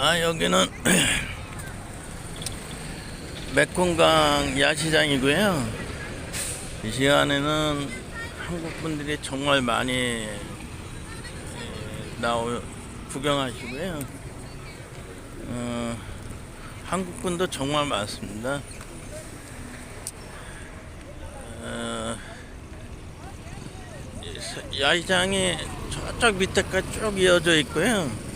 아 여기는 맥콩강 야시장이고요. 이 시간에는 한국 분들이 정말 많이 에, 나오 구경하시고요. 어, 한국 분도 정말 많습니다. 어, 야시장이 저쪽 밑에까지 쭉 이어져 있고요.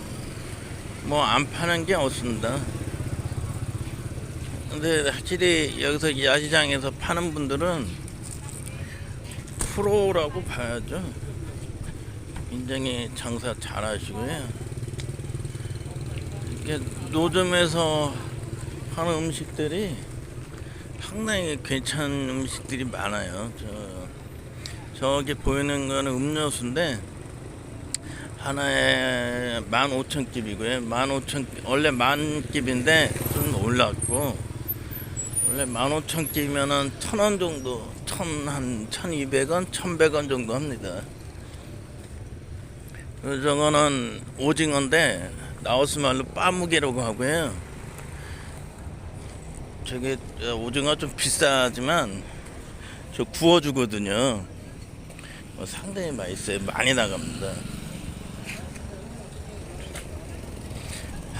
뭐 안 파는 게 없습니다. 근데 확실히 여기서 야시장에서 파는 분들은 프로라고 봐야죠. 굉장히 장사 잘 하시고요. 이렇게 노점에서 하는 음식들이 상당히 괜찮은 음식들이 많아요. 저, 저기 보이는 거는 음료수인데 하나에 15,000깁이고요. 15,000 원래 만 깁인데 좀 올랐고 원래 15,000깁이면은 1,000원 정도, 1,000, 한 1,200원, 1,100원 정도 합니다. 저거는 오징어인데 나우스 말로 빠무게라고 하고요. 저게 어, 오징어 좀 비싸지만 저 구워주거든요. 어, 상당히 맛있어요. 많이 나갑니다.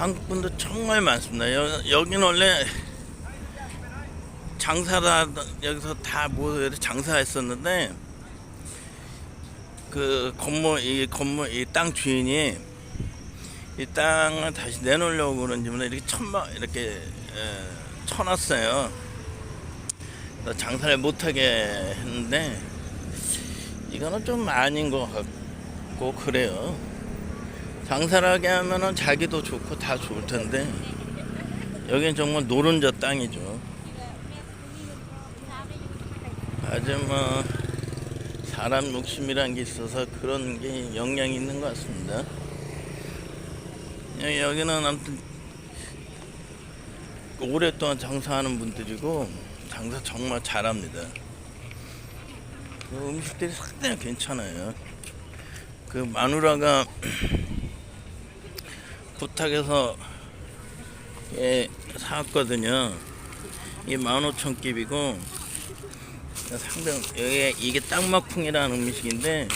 한국 분도 정말 많습니다. 여, 여기는 원래 장사다 여기서 다 모여 장사했었는데 그 건물 이 건물 이 땅 주인이 이 땅을 다시 내놓으려고 그런지 몰라 이렇게 천막 이렇게 에, 쳐놨어요. 장사를 못하게 했는데 이거는 좀 아닌 것 같고 그래요. 장사를 하게 하면은 자기도 좋고 다 좋을 텐데 여긴 정말 노른자 땅이죠. 아주 뭐 사람 욕심이란 게 있어서 그런 게 영향이 있는 것 같습니다. 여- 여기는 아무튼 오랫동안 장사하는 분들이고 장사 정말 잘합니다. 그 음식들이 상당히 괜찮아요. 그 마누라가 부탁해서 예, 사왔거든요. 이게 15,000깁이고 상당 여기 이게 땅마풍이라는 음식인데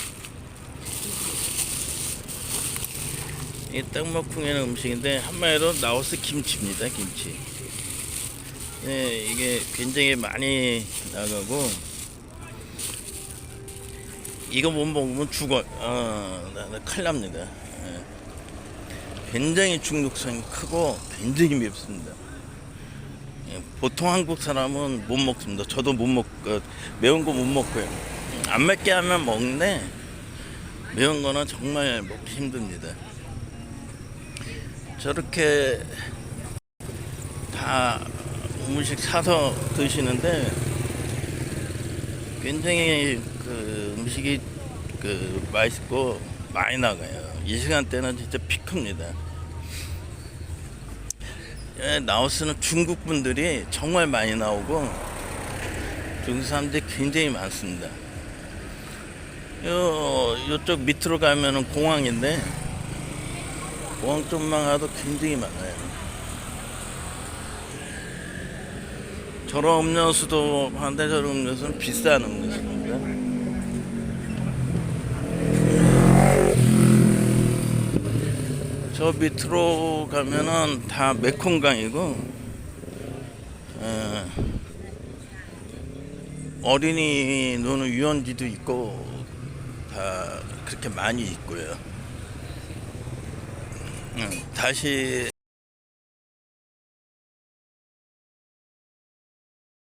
이 땅마풍이라는 음식인데 한마디로 나우스 김치입니다. 김치. 예, 이게 굉장히 많이 나가고 이거 못 먹으면 죽어. 어, 나, 나 큰일 납니다. 예. 굉장히 중독성이 크고 굉장히 맵습니다. 예, 보통 한국 사람은 못 먹습니다. 저도 못 먹, 어, 매운 거 못 먹고요. 안 맵게 하면 먹는데 매운 거는 정말 먹기 힘듭니다. 저렇게 다 음식 사서 드시는데 굉장히 그 음식이 그 맛있고 많이 나가요. 이 시간대는 진짜 피크입니다. 예, 나우스는 중국 분들이 정말 많이 나오고 중국 사람들이 굉장히 많습니다. 요 요쪽 밑으로 가면은 공항인데 공항 쪽만 가도 굉장히 많아요. 저런 음료수도 한데 저런 음료수는 비싼 음료수입니다. 저 밑으로 가면은 다 메콩강이고 에, 어린이 노는 유원지도 있고 다 그렇게 많이 있고요. 응, 다시